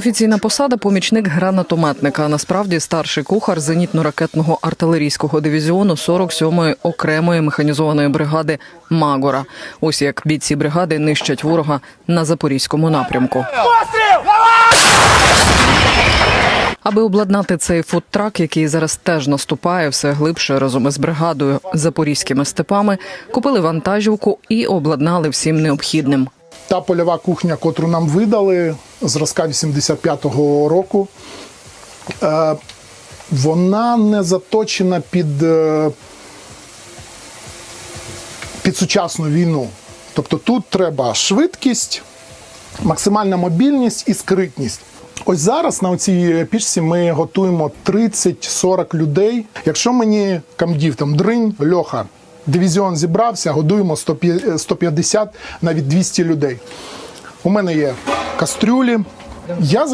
Офіційна посада помічник гранатометника. Насправді старший кухар зенітно-ракетного артилерійського дивізіону 47-ї окремої механізованої бригади Магора. Ось як бійці бригади нищать ворога на запорізькому напрямку. Аби обладнати цей фудтрак, який зараз теж наступає все глибше разом із бригадою запорізькими степами, купили вантажівку і обладнали всім необхідним. Та польова кухня, котру нам видали зразка 85-го року, е, вона не заточена під, е, під сучасну війну. Тобто тут треба швидкість, максимальна мобільність і скритність. Ось зараз на цій пічці ми готуємо 30-40 людей. Якщо мені камдів там дринь, льоха, дивізіон зібрався, годуємо 150, 150, навіть 200 людей. У мене є кастрюлі. Я